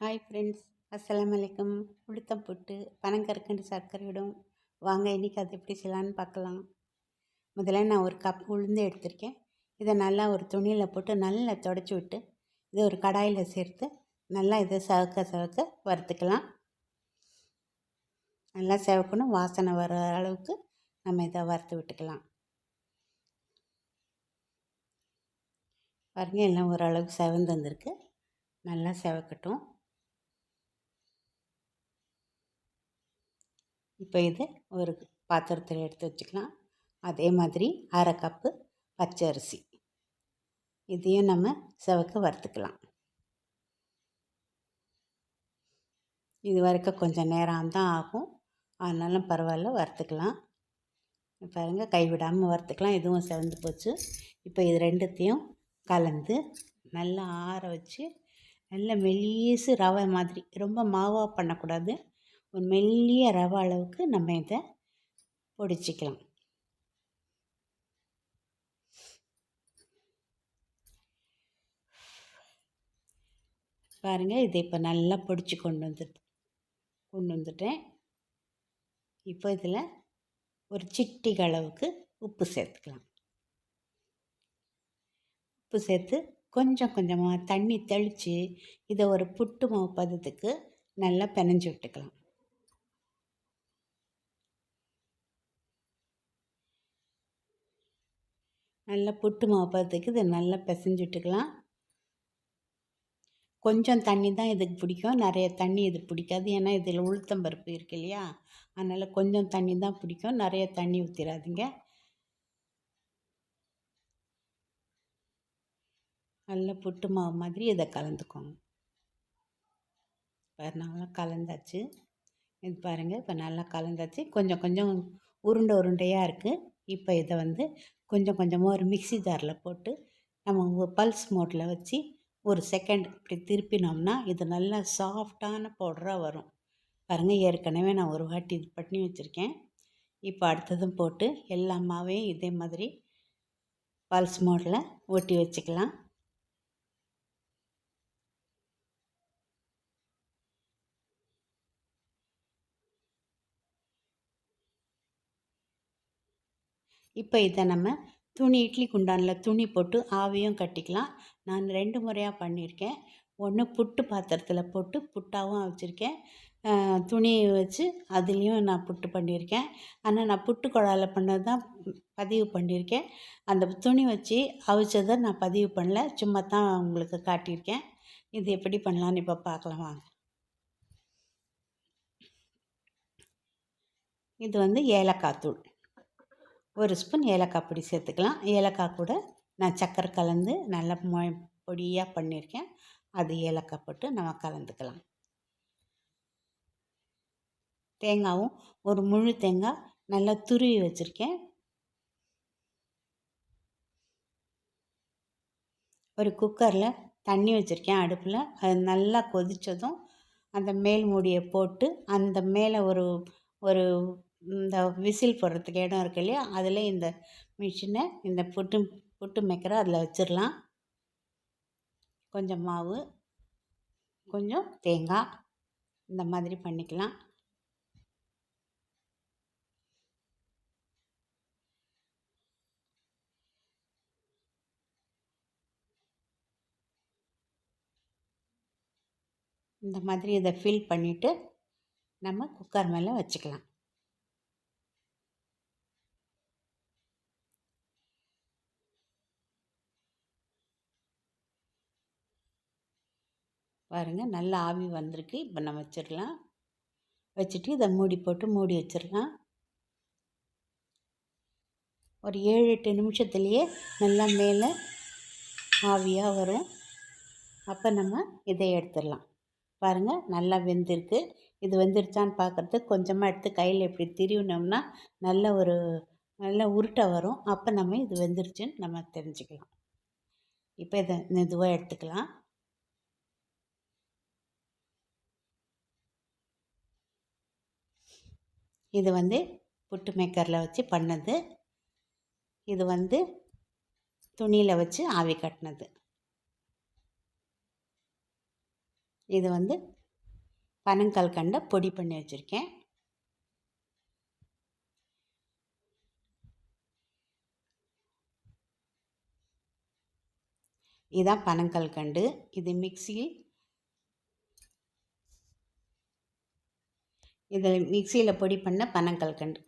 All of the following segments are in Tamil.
ஹாய் ஃப்ரெண்ட்ஸ் அஸ்லாம் வலைக்கம் உளுத்தம் புட்டு பனங்கற்கண்டு சர்க்கரையிடும். வாங்க இன்றைக்கி அது எப்படி செய்யலான்னு பார்க்கலாம். முதல்ல நான் ஒரு கப் உளுந்து எடுத்திருக்கேன். இதை நல்லா ஒரு துணியில் போட்டு நல்லா தொடச்சி விட்டு இதை ஒரு கடாயில் சேர்த்து நல்லா இதை சவக்க சவக்க வறுத்துக்கலாம். நல்லா செவக்கணும். வாசனை வர அளவுக்கு நம்ம இதை வறுத்து விட்டுக்கலாம். பாருங்கள் எல்லாம் ஓரளவுக்கு செவந்து வந்திருக்கு. நல்லா செவக்கட்டும். இப்போ இது ஒரு பாத்திரத்தில் எடுத்து வச்சுக்கலாம். அதே மாதிரி அரை கப்பு பச்சை அரிசி இதையும் நம்ம செவக்க வறுத்துக்கலாம். இது வரைக்கும் கொஞ்சம் நேரம் தான் ஆகும். ஆனாலும் பரவாயில்ல வறுத்துக்கலாம். பாருங்கள் கைவிடாமல் வறுத்துக்கலாம். இதுவும் செவந்து போச்சு. இப்போ இது ரெண்டுத்தையும் கலந்து நல்லா ஆற வச்சு நல்ல மெல்லீஸு ரவை மாதிரி ரொம்ப மாவாக பண்ணக்கூடாது. ஒரு மெல்லிய ரவை அளவுக்கு நம்ம இதை பொடிச்சிக்கலாம். பாருங்கள் இதை இப்போ நல்லா பொடிச்சு கொண்டு வந்துட்டு கொண்டு வந்துட்டேன். இப்போ இதில் ஒரு சிட்டிக அளவுக்கு உப்பு சேர்த்துக்கலாம். உப்பு சேர்த்து கொஞ்சம் கொஞ்சமாக தண்ணி தெளித்து இதை ஒரு புட்டு மாவு பதத்துக்கு நல்லா பிணைஞ்சு விட்டுக்கலாம். நல்லா புட்டு மாவு பதத்துக்கு இதை நல்லா பிசைஞ்சு விட்டுக்கலாம். கொஞ்சம் தண்ணி தான் இதுக்கு பிடிக்கும். நிறைய தண்ணி இது பிடிக்காது. ஏன்னா இதில் உளுத்தம் பருப்பு இருக்கு இல்லையா? அதனால் கொஞ்சம் தண்ணி தான் பிடிக்கும். நிறைய தண்ணி ஊற்றிடாதீங்க நல்ல புட்டு மாவு மாதிரி இதை கலந்துக்கோங்க. இப்போ நல்லா கலந்தாச்சு. இது பாருங்கள் இப்போ நல்லா கலந்தாச்சு. கொஞ்சம் கொஞ்சம் உருண்டை உருண்டையாக இருக்குது இப்போ இதை வந்து கொஞ்சம் கொஞ்சமாக ஒரு மிக்சி ஜாரில் போட்டு நம்ம பல்ஸ் மோட்டில் வச்சு ஒரு செகண்ட் இப்படி திருப்பினோம்னா இது நல்லா சாஃப்டான பவுடராக வரும். பாருங்கள் ஏற்கனவே நான் ஒரு வாட்டி இது பண்ணி வச்சுருக்கேன். இப்போ அடுத்ததும் போட்டு எல்லா மாவையும் இதே மாதிரி பல்ஸ் மோட்டில் ஒட்டி வச்சுக்கலாம். இப்போ இதை நம்ம துணி இட்லி குண்டானில் துணி போட்டு ஆவியும் கட்டிக்கலாம். நான் ரெண்டு முறையாக பண்ணியிருக்கேன். ஒன்று புட்டு பாத்திரத்தில் போட்டு புட்டாகவும் வச்சுருக்கேன். துணியை வச்சு அதுலேயும் நான் புட்டு பண்ணியிருக்கேன். ஆனால் நான் புட்டு குழாயில் பண்ணது தான் பதிவு பண்ணியிருக்கேன். அந்த துணி வச்சு அவிச்சதை நான் பதிவு பண்ணல. சும்மா தான் உங்களுக்கு காட்டியிருக்கேன். இது எப்படி பண்ணலான்னு இப்போ பார்க்கலாம் வாங்க. இது வந்து ஏலக்காய் தூள். ஒரு ஸ்பூன் ஏலக்காய் பொடி சேர்த்துக்கலாம். ஏலக்காய் கூட நான் சக்கரை கலந்து நல்லா மொ பொடியாக பண்ணியிருக்கேன். அது ஏலக்காய் போட்டு நம்ம கலந்துக்கலாம். தேங்காவும் ஒரு முழு தேங்காய் நல்லா துருவி வச்சுருக்கேன். ஒரு குக்கரில் தண்ணி வச்சுருக்கேன் அடுப்பில். அது நல்லா கொதித்ததும் அந்த மேல் மூடியை போட்டு அந்த மேலே ஒரு ஒரு இந்த விசில் போடுறதுக்கு இடம் இருக்கு இல்லையா? அதில் இந்த மிஷினை இந்த புட்டு புட்டு மேக்கரை அதில் வச்சிடலாம். கொஞ்சம் மாவு கொஞ்சம் தேங்காய் இந்த மாதிரி பண்ணிக்கலாம். இந்த மாதிரி இதை ஃபில் பண்ணிவிட்டு நம்ம குக்கர் மேலே வச்சுக்கலாம். பாருங்கள் நல்லா ஆவி வந்திருக்கு. இப்போ நம்ம வச்சிடலாம். வச்சுட்டு இதை மூடி போட்டு மூடி வச்சிடலாம். ஒரு ஏழு எட்டு நிமிஷத்துலேயே நல்லா மேலே ஆவியாக வரும். அப்போ நம்ம இதை எடுத்துடலாம். பாருங்கள் நல்லா வெந்திருக்கு. இது வெந்துருச்சான்னு பார்க்குறது கொஞ்சமாக எடுத்து கையில் எப்படி திருவினோம்னா நல்ல ஒரு நல்ல உருட்டை வரும். அப்போ நம்ம இது வெந்துருச்சுன்னு நம்ம தெரிஞ்சுக்கலாம். இப்போ இதை மெதுவாக எடுத்துக்கலாம். இது வந்து புட்டு மேக்கரில் வச்சு பண்ணது. இது வந்து துணியில் வச்சு ஆவி கட்டினது. இது வந்து பனங்கல்கண்டை பொடி பண்ணி வச்சுருக்கேன். இதுதான் பனங்கல்கண்டு இது மிக்சியில் இதில் மிக்சியில் பொடி பண்ண பனங்கல்கண்டு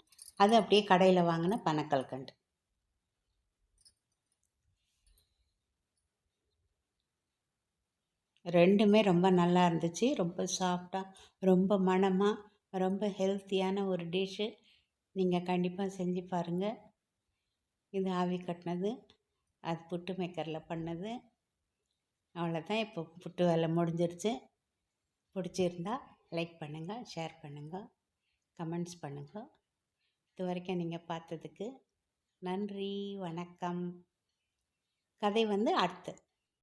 அது அப்படியே கடையில் வாங்கின பனக்கல்கண்டு ரெண்டுமே ரொம்ப நல்லா இருந்துச்சு. ரொம்ப சாஃப்டாக ரொம்ப மனமாக ரொம்ப ஹெல்த்தியான ஒரு டிஷ்ஷு. நீங்கள் கண்டிப்பாக செஞ்சு பாருங்கள் இது ஆவி கட்டினது அது புட்டு மேக்கரில் பண்ணது. அவ்வளோதான் இப்போ புட்டு வேலை முடிஞ்சிருச்சு. பிடிச்சிருந்தா லைக் பண்ணுங்கள் ஷேர் பண்ணுங்கள் கமெண்ட்ஸ் பண்ணுங்கள் இது வரைக்கும் நீங்கள் பார்த்ததுக்கு நன்றி வணக்கம். கதை வந்து அடுத்து.